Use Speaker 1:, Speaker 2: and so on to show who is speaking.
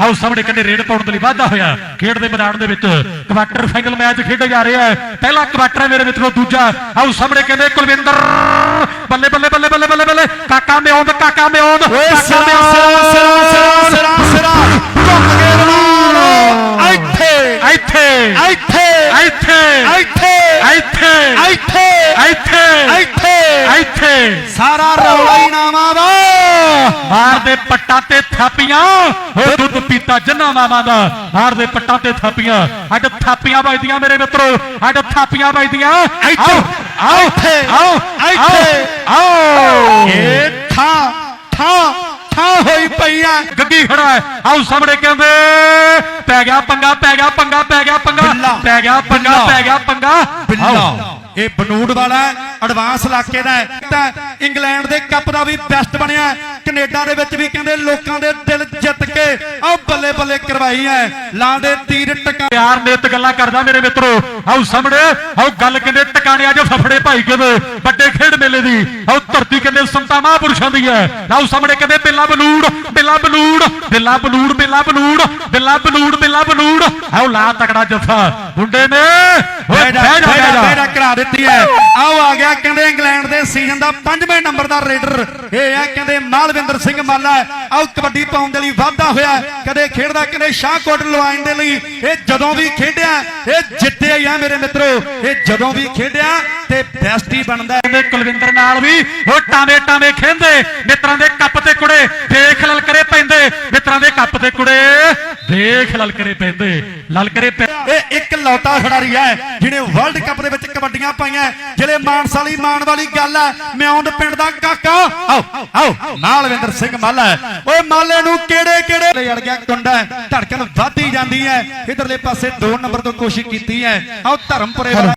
Speaker 1: ਆਓ ਸਾਹਮਣੇ ਕੰਨੇ ਰੇਡ ਪਾਉਣ ਦੇ ਲਈ ਵਾਧਾ ਹੋਇਆ ਖੇਡ ਦੇ ਮੈਦਾਨ ਦੇ ਵਿੱਚ ਕੁਆਟਰ ਫਾਈਨਲ ਮੈਚ ਖੇਡਿਆ ਜਾ ਰਿਹਾ ਹੈ ਪਹਿਲਾ ਕੁਆਟਰ ਹੈ ਮੇਰੇ ਮਿੱਤਰੋ ਦੂਜਾ ਆਓ ਸਾਹਮਣੇ ਕਹਿੰਦੇ ਕੁਲਵਿੰਦਰ ਬੱਲੇ ਬੱਲੇ ਬੱਲੇ ਬੱਲੇ ਬੱਲੇ ਬੱਲੇ ਕਾਕਾ ਮਿਉਂਦ ਕਾਕਾ ਮਿਉਂਦ
Speaker 2: ਓਏ ਸਿਰਾ। ਸਿਰਾ ਸਿਰਾ ਸਿਰਾ ਸਿਰਾ ਝੁੱਕ ਕੇ ਨਾਲ ਇੱਥੇ
Speaker 1: ਇੱਥੇ
Speaker 2: ਇੱਥੇ
Speaker 1: ਇੱਥੇ
Speaker 2: ਇੱਥੇ
Speaker 1: ਇੱਥੇ
Speaker 2: ਇੱਥੇ
Speaker 1: ਇੱਥੇ
Speaker 2: ਇੱਥੇ
Speaker 1: ਇੱਥੇ
Speaker 2: ਸਾਰਾ ਰੌਲਾ ਹੀ ਨਾਮਾ ਵਾ
Speaker 1: ਮਾਰਦੇ ਪੱਟਾਂ ਤੇ ਥਾਪੀਆਂ। ਹੋ ਦੁੱਧ ਪੀਤਾ ਜੰਨਾ ਮਾਮਾ ਦਾ। ਮਾਰਦੇ ਪੱਟਾਂ ਤੇ ਥਾਪੀਆਂ। ਅੱਜ ਥਾਪੀਆਂ ਵੱਜਦੀਆਂ ਮੇਰੇ ਮਿੱਤਰੋ। ਅੱਜ ਥਾਪੀਆਂ ਵੱਜਦੀਆਂ।
Speaker 2: ਇੱਥੇ,
Speaker 1: ਆਓ
Speaker 2: ਇੱਥੇ,
Speaker 1: ਆਓ
Speaker 2: ਇੱਥੇ।
Speaker 1: ਆਓ
Speaker 2: ਇਹ ਥਾਂ ਥਾਂ ਥਾਂ ਹੋਈ ਪਈ ਆ।
Speaker 1: ਗੱਗੀ ਖੜਾ ਹੈ। ਆਓ ਸਾਹਮਣੇ ਕਹਿੰਦੇ ਪੈ ਗਿਆ ਪੰਗਾ ਪੈ ਗਿਆ ਪੰਗਾ ਪੈ ਗਿਆ ਪੰਗਾ ਪੈ ਗਿਆ ਪੰਗਾ ਪੈ ਗਿਆ ਪੰਗਾ।
Speaker 2: ਬਿੱਲਾ।
Speaker 1: ਆਓ।
Speaker 2: ਇਹ ਬਨੂੜ ਵਾਲਾ ਐਡਵਾਂਸ ਇਲਾਕੇ ਦਾ ਹੈ। ਇੰਗਲੈਂਡ ਦੇ ਕੱਪ ਦਾ ਵੀ ਬੈਸਟ ਬਣਿਆ। ਕੈਨੇਡਾ ਦੇ ਵਿੱਚ ਵੀ ਕਹਿੰਦੇ ਲੋਕਾਂ ਦੇ ਦਿਲ ਜਿੱਤ ਕੇ ਆ ਬੱਲੇ ਬੱਲੇ ਕਰਵਾਈ ਹੈ। ਲਾਂਦੇ ਤੀਰ ਟਕਾ
Speaker 1: ਪਿਆਰ ਨਿਤ ਗੱਲਾਂ ਕਰਦਾ ਮੇਰੇ ਮਿੱਤਰੋ। ਆਓ ਸਾਹਮਣੇ, ਆਓ ਗੱਲ ਕਹਿੰਦੇ ਟਿਕਾਣੇ ਅੱਜ ਫਫੜੇ ਭਾਈ ਕਹਿੰਦੇ, ਵੱਡੇ ਖੇਡ ਮੇਲੇ ਦੀ। ਆਓ ਧਰਤੀ ਕਹਿੰਦੇ ਸੰਤਾ ਮਹਾਪੁਰਸ਼ਾਂ ਦੀ ਹੈ। ਆਓ ਸਾਹਮਣੇ ਕਹਿੰਦੇ ਬਿੱਲਾ ਬਲੂੜ ਬਿੱਲਾ ਬਲੂੜ ਬਿੱਲਾ ਬਲੂੜ ਬਿੱਲਾ ਬਲੂੜ ਬਿੱਲਾ ਬਲੂੜ ਬਿੱਲਾ ਬਲੂੜ ਆਓ ਲਾ ਤਕੜਾ ਜੱਫਾ। ਮੁੰਡੇ ਨੇ ਓਏ
Speaker 2: ਬੈਡਾ
Speaker 1: ਬਹਿ ਜਾ ਬਹਿ
Speaker 2: ਬੈਡਾ
Speaker 1: ਜਾ
Speaker 2: ਬੈਡਾ ਕਰਾ ਦਿੱਤੀ ਹੈ। ਆਓ ਆ ਗਿਆ ਕਹਿੰਦੇ ਇੰਗਲੈਂਡ ਦੇ ਸੀਜ਼ਨ ਦਾ ਪੰਜਵੇਂ ਨੰਬਰ ਦਾ ਰੇਡਰ। ਇਹ ਹੈ ਕਹਿੰਦੇ ਮਾਲਵਿੰਦਰ ਸਿੰਘ ਮਾਲਾ ਆਓ ਕਬੱਡੀ ਪਾਉਣ ਦੇ ਲਈ ਵਾਧਾ ਹੋਇਆ ਕਦੇ ਖੇਡਦਾ ਕਹਿੰਦੇ ਸ਼ਾਹਕੋਟ ਲਵਾਈਨ ਦੇ ਲਈ। ਇਹ ਜਦੋਂ ਵੀ ਖੇਡਿਆ ਇਹ ਜਿੱਤਿਆ ਹੀ ਆ ਮੇਰੇ ਮਿੱਤਰੋ। ਇਹ ਜਦੋਂ ਵੀ ਖੇਡਿਆ ਤੇ ਬੈਸਟ ਹੀ ਬਣਦਾ ਹੈ।
Speaker 1: ਕੁਲਵਿੰਦਰ ਨਾਲ ਵੀ ਉਹ ਟਾਵੇਂ ਟਾਵੇਂ ਖੇਂਦੇ ਮਿੱਤਰਾਂ ਦੇ ਕੱਪ ਤੇ ਕੁੜੇ ਦੇਖ ਲਲਕਰੇ ਪੈਂਦੇ ਮਿੱਤਰਾਂ ਦੇ ਕੱਪ ਤੇ ਕੁੜੇ ਦੇਖ ਲਲਕਰੇ ਪੈਂਦੇ ਲਲਕਰੇ ਪੈ
Speaker 2: ਇਹ ਇੱਕ ਲੌਤਾ ਖਿਡਾਰੀ ਹੈ ਜਿਹਨੇ ਵਰਲਡ ਕੱਪ ਦੇ ਵਿੱਚ ਕਬੱਡੀਆਂ ਪਾਈਆਂ ਜਿਹੜੇ ਮਾਨਸ ਵਾਲੀ ਮਾਣ ਵਾਲੀ ਗੱਲ ਹੈ ਮਿਆਉਂਦ ਪਿੰਡ ਦਾ ਕਾਕਾ। ਆਓ ਆਓ ਮਾਲਵਿੰਦਰ ਸਿੰਘ ਮਾਲਾ ਓਏ ਮਾਲੇ ਨੂੰ ਕਿਹੜੇ ਕਿਹੜੇ ਲੜ ਗਿਆ ਕੁੰਡਾ ਹੈ, ਧੜਕਣ ਵੱਧਦੀ ਜਾਂਦੀ ਹੈ। ਇਧਰਲੇ ਪਾਸੇ 2 ਨੰਬਰ ਤੋਂ ਕੋਸ਼ਿਸ਼ ਕੀਤੀ ਹੈ। ਆਓ ਧਰਮਪੁਰੇ ਵਾਲਾ